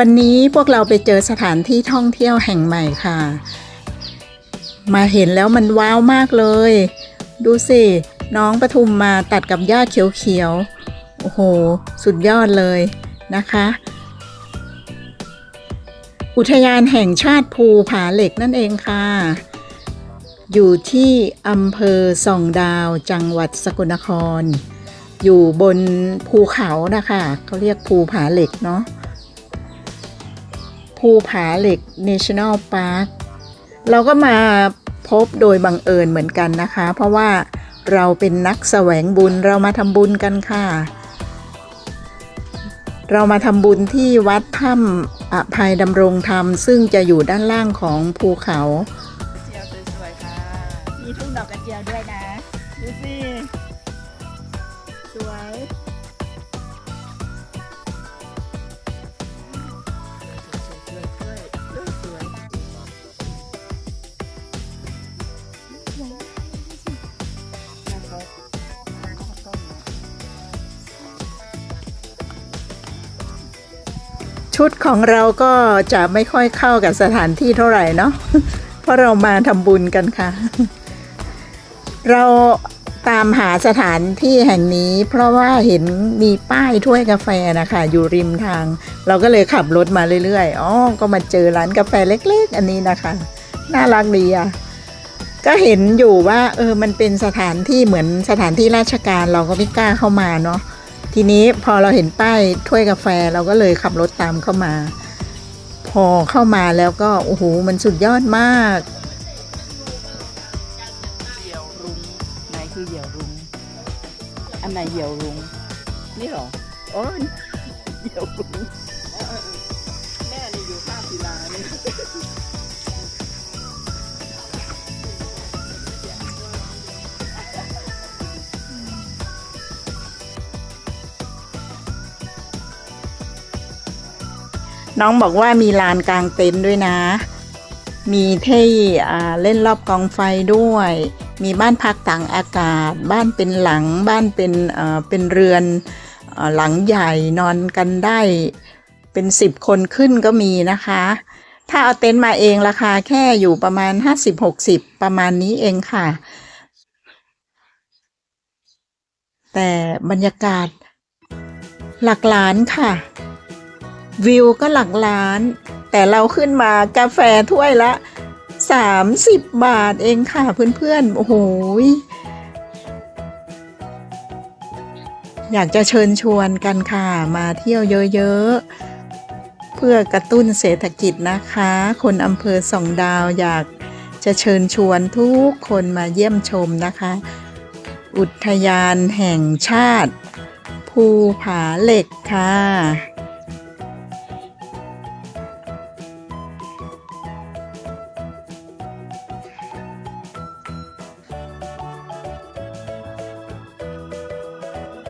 วันนี้พวกเราไปเจอสถานที่ท่องเที่ยวแห่งใหม่ค่ะ มาเห็นแล้วมันว้าวมากเลย ดูสิ น้องปทุมมาตัดกับหญ้าเขียวๆ โอ้โห สุดยอดเลยนะคะ อุทยานแห่งชาติภูผาเหล็กนั่นเองค่ะ อยู่ที่อำเภอส่องดาวจังหวัดสกลนคร อยู่บนภูเขานะคะเขาเรียกภูผาเหล็กเนาะ ภูผาเหล็ก National Park เราก็มาพบโดยบังเอิญเหมือนกันนะคะ เพราะว่าเราเป็นนักแสวงบุญเรามาทำบุญกันค่ะ เรามาทำบุญที่วัดถ้ำอภัยดำรงธรรม ซึ่งจะอยู่ด้านล่างของภูเขาเจียวสวยๆค่ะ มีทุ่งดอกกระเจียวด้วยนะ ดูสิ สวย ชุดของเราก็จะไม่ค่อยเข้ากับสถานที่เท่าไหร่เนาะเพราะเรามาทำบุญกันค่ะ เราตามหาสถานที่แห่งนี้ เพราะว่าเห็นมีป้ายถ้วยกาแฟนะคะ อยู่ริมทาง เราก็เลยขับรถมาเรื่อยๆอ๋อก็มาเจอร้านกาแฟเล็ก ๆ อันนี้นะคะ น่ารักดีอะก็เห็นอยู่ว่าเออมันเป็นสถานที่เหมือนสถานที่ราชการเราก็ไม่กล้าเข้ามาเนาะ ทีนี้พอเราเห็นป้ายถ้วยกาแฟเราก็เลยขับรถตามเข้ามา พอเข้ามาแล้วก็โอ้โหมันสุดยอดมากเหยี่ยวรุงไหนคือเหยี่ยวรุงอันไหนเหยี่ยวรุงนี่หรอโอ้ยเหยี่ยวรุง น้องบอกว่ามีลานกลางเต็นท์ด้วยนะ มีที่อ่าเล่นรอบกองไฟด้วย มีบ้านพักต่างอากาศ บ้านเป็นหลัง บ้านเป็นเออเป็นเรือนอหลังใหญ่นอนกันได้เป็นสิบคนขึ้นก็มีนะคะ ถ้าเอาเต็นท์มาเองราคาแค่อยู่ประมาณ50-60ประมาณนี้เองค่ะ แต่บรรยากาศหลักล้านค่ะ วิวก็หลักล้าน แต่เราขึ้นมากาแฟถ้วยละ 30 บาทเองค่ะเพื่อนๆ โอ้โหยอยากจะเชิญชวนกันค่ะมาเที่ยวเยอะๆ เพื่อกระตุ้นเศรษฐกิจนะคะ คนอำเภอสองดาวอยากจะเชิญชวนทุกคนมาเยี่ยมชมนะคะ อุทยานแห่งชาติ ภูผาเหล็กค่ะ